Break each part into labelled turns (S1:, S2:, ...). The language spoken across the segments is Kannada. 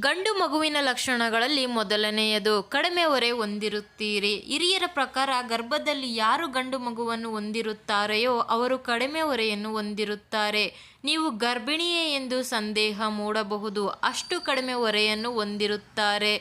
S1: ಗಂಡು ಮಗುವಿನ ಲಕ್ಷಣಗಳಲ್ಲಿ ಮೊದಲನೆಯದು, ಕಡಿಮೆ ಹೊರೆ ಹೊಂದಿರುತ್ತೀರಿ. ಹಿರಿಯರ ಪ್ರಕಾರ ಗರ್ಭದಲ್ಲಿ ಯಾರು ಗಂಡು ಮಗುವನ್ನು ಹೊಂದಿರುತ್ತಾರೆಯೋ ಅವರು ಕಡಿಮೆ ಹೊರೆಯನ್ನು ಹೊಂದಿರುತ್ತಾರೆ. ನೀವು ಗರ್ಭಿಣಿಯೇ ಎಂದು ಸಂದೇಹ ಮೂಡಬಹುದು, ಅಷ್ಟು ಕಡಿಮೆ ಹೊರೆಯನ್ನು ಹೊಂದಿರುತ್ತಾರೆ.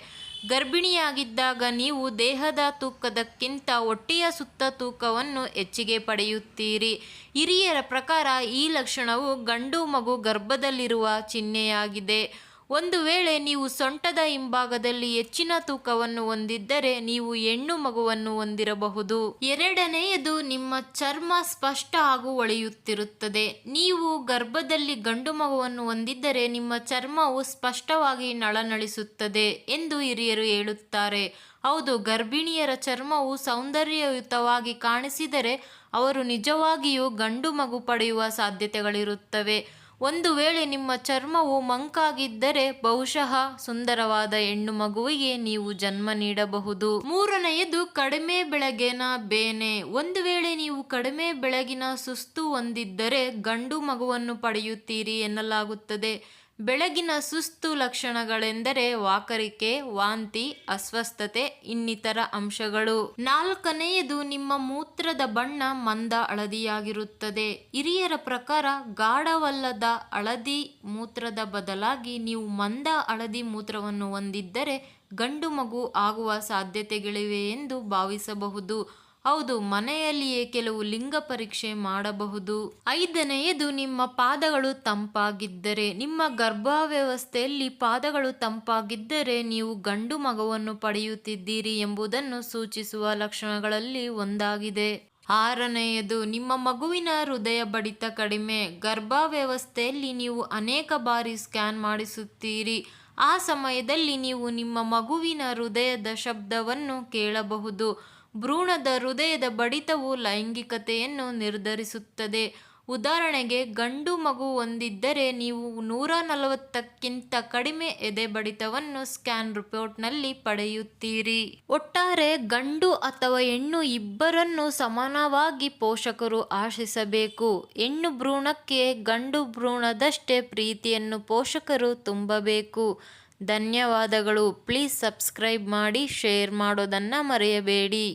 S1: ಗರ್ಭಿಣಿಯಾಗಿದ್ದಾಗ ನೀವು ದೇಹದ ತೂಕದಕ್ಕಿಂತ ಹೊಟ್ಟೆಯ ಸುತ್ತ ತೂಕವನ್ನು ಹೆಚ್ಚಿಗೆ ಪಡೆಯುತ್ತೀರಿ. ಹಿರಿಯರ ಪ್ರಕಾರ ಈ ಲಕ್ಷಣವು ಗಂಡು ಮಗು ಗರ್ಭದಲ್ಲಿರುವ ಚಿಹ್ನೆಯಾಗಿದೆ. ಒಂದು ವೇಳೆ ನೀವು ಸೊಂಟದ ಹಿಂಭಾಗದಲ್ಲಿ ಹೆಚ್ಚಿನ ತೂಕವನ್ನು ಹೊಂದಿದ್ದರೆ ನೀವು ಹೆಣ್ಣು ಮಗುವನ್ನು ಹೊಂದಿರಬಹುದು. ಎರಡನೆಯದು ನಿಮ್ಮ ಚರ್ಮ ಸ್ಪಷ್ಟ ಹಾಗೂ ಹೊಳೆಯುತ್ತಿರುತ್ತದೆ ನೀವು ಗರ್ಭದಲ್ಲಿ ಗಂಡು ಮಗುವನ್ನು ಹೊಂದಿದ್ದರೆ ನಿಮ್ಮ ಚರ್ಮವು ಸ್ಪಷ್ಟವಾಗಿ ನಳನಳಿಸುತ್ತದೆ ಎಂದು ಹಿರಿಯರು ಹೇಳುತ್ತಾರೆ. ಹೌದು, ಗರ್ಭಿಣಿಯರ ಚರ್ಮವು ಸೌಂದರ್ಯಯುತವಾಗಿ ಕಾಣಿಸಿದರೆ ಅವರು ನಿಜವಾಗಿಯೂ ಗಂಡು ಮಗು ಪಡೆಯುವ ಸಾಧ್ಯತೆಗಳಿರುತ್ತವೆ. ಒಂದು ವೇಳೆ ನಿಮ್ಮ ಚರ್ಮವು ಮಂಕಾಗಿದ್ದರೆ ಬಹುಶಃ ಸುಂದರವಾದ ಹೆಣ್ಣು ಮಗುವಿಗೆ ನೀವು ಜನ್ಮ ನೀಡಬಹುದು. ಮೂರನೆಯದು ಕಡಿಮೆ ಬೆಳಗಿನ ಬೇನೆ. ಒಂದು ವೇಳೆ ನೀವು ಕಡಿಮೆ ಬೆಳಗಿನ ಸುಸ್ತು ಹೊಂದಿದ್ದರೆ ಗಂಡು ಮಗುವನ್ನು ಪಡೆಯುತ್ತೀರಿ ಎನ್ನಲಾಗುತ್ತದೆ. ಬೆಳಗಿನ ಸುಸ್ತು ಲಕ್ಷಣಗಳೆಂದರೆ ವಾಕರಿಕೆ, ವಾಂತಿ, ಅಸ್ವಸ್ಥತೆ ಇನ್ನಿತರ ಅಂಶಗಳು. ನಾಲ್ಕನೆಯದು ನಿಮ್ಮ ಮೂತ್ರದ ಬಣ್ಣ ಮಂದ ಹಳದಿಯಾಗಿರುತ್ತದೆ. ಹಿರಿಯರ ಪ್ರಕಾರ ಗಾಢವಲ್ಲದ ಹಳದಿ ಮೂತ್ರದ ಬದಲಾಗಿ ನೀವು ಮಂದ ಹಳದಿ ಮೂತ್ರವನ್ನು ಹೊಂದಿದ್ದರೆ ಗಂಡು ಮಗು ಆಗುವ ಸಾಧ್ಯತೆಗಳಿವೆ ಎಂದು ಭಾವಿಸಬಹುದು. ಹೌದು, ಮನೆಯಲ್ಲಿಯೇ ಕೆಲವು ಲಿಂಗ ಪರೀಕ್ಷೆ ಮಾಡಬಹುದು. ಐದನೆಯದು, ನಿಮ್ಮ ಪಾದಗಳು ತಂಪಾಗಿದ್ದರೆ. ನಿಮ್ಮ ಗರ್ಭಾವ್ಯವಸ್ಥೆಯಲ್ಲಿ ಪಾದಗಳು ತಂಪಾಗಿದ್ದರೆ ನೀವು ಗಂಡು ಮಗವನ್ನು ಪಡೆಯುತ್ತಿದ್ದೀರಿ ಎಂಬುದನ್ನು ಸೂಚಿಸುವ ಲಕ್ಷಣಗಳಲ್ಲಿ ಒಂದಾಗಿದೆ. ಆರನೆಯದು, ನಿಮ್ಮ ಮಗುವಿನ ಹೃದಯ ಬಡಿತ ಕಡಿಮೆ. ಗರ್ಭಾವ್ಯವಸ್ಥೆಯಲ್ಲಿ ನೀವು ಅನೇಕ ಬಾರಿ ಸ್ಕ್ಯಾನ್ ಮಾಡಿಸುತ್ತೀರಿ. ಆ ಸಮಯದಲ್ಲಿ ನೀವು ನಿಮ್ಮ ಮಗುವಿನ ಹೃದಯದ ಶಬ್ದವನ್ನು ಕೇಳಬಹುದು. ಭ್ರೂಣದ ಹೃದಯದ ಬಡಿತವು ಲೈಂಗಿಕತೆಯನ್ನು ನಿರ್ಧರಿಸುತ್ತದೆ. ಉದಾಹರಣೆಗೆ, ಗಂಡು ಮಗು ಹೊಂದಿದ್ದರೆ ನೀವು ನೂರ ನಲವತ್ತಕ್ಕಿಂತ ಕಡಿಮೆ ಎದೆ ಬಡಿತವನ್ನು ಸ್ಕ್ಯಾನ್ ರಿಪೋರ್ಟ್ನಲ್ಲಿ ಪಡೆಯುತ್ತೀರಿ. ಒಟ್ಟಾರೆ, ಗಂಡು ಅಥವಾ ಹೆಣ್ಣು ಇಬ್ಬರನ್ನು ಸಮಾನವಾಗಿ ಪೋಷಕರು ಆಶಿಸಬೇಕು. ಹೆಣ್ಣು ಭ್ರೂಣಕ್ಕೆ ಗಂಡು ಭ್ರೂಣದಷ್ಟೇ ಪ್ರೀತಿಯನ್ನು ಪೋಷಕರು ತುಂಬಬೇಕು. ಧನ್ಯವಾದಗಳು. ಪ್ಲೀಸ್ ಸಬ್ಸ್ಕ್ರೈಬ್ ಮಾಡಿ, ಶೇರ್ ಮಾಡೋದನ್ನು ಮರೆಯಬೇಡಿ.